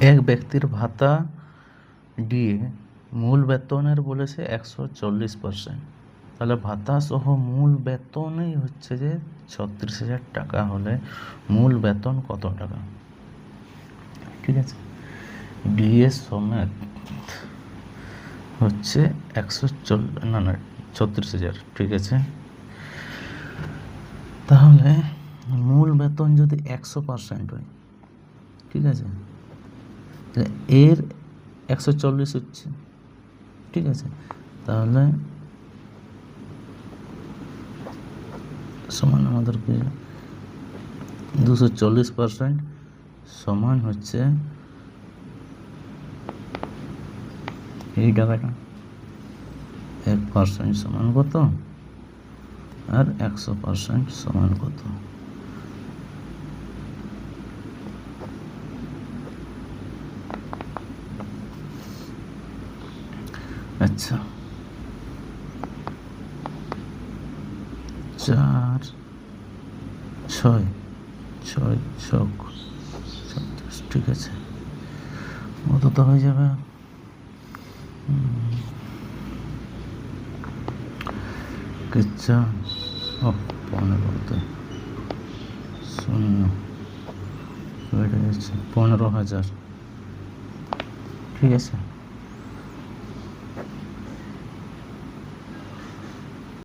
এক ব্যক্তির ভাতা ডিএ মূল বেতনের বলেছে একশো চল্লিশ পার্সেন্ট তাহলে ভাতা সহ মূল বেতনই হচ্ছে যে ছত্রিশ হাজার টাকা, হলে মূল বেতন কত টাকা? ঠিক আছে? ডিএ সমেত হচ্ছে একশো চল, না না, ছত্রিশ হাজার, ঠিক আছে? তাহলে মূল বেতন যদি একশো পার্সেন্ট হয়, ঠিক আছে? তাহলে এর একশো চল্লিশ হচ্ছে। ঠিক আছে? তাহলে সমান আমাদেরকে দুশো চল্লিশ পার্সেন্ট সমান হচ্ছে এই টাকাটা এক পার্সেন্ট সমান কত? আর একশো পার্সেন্ট সমান কত? আচ্ছা। চার, ছয় ছয়, ছক ছত্রিশ ঠিক আছে। মতো তো হয়ে যাবে। ও পনেরোতে শূন্য। বেড়ে পনেরো হাজার। ঠিক আছে।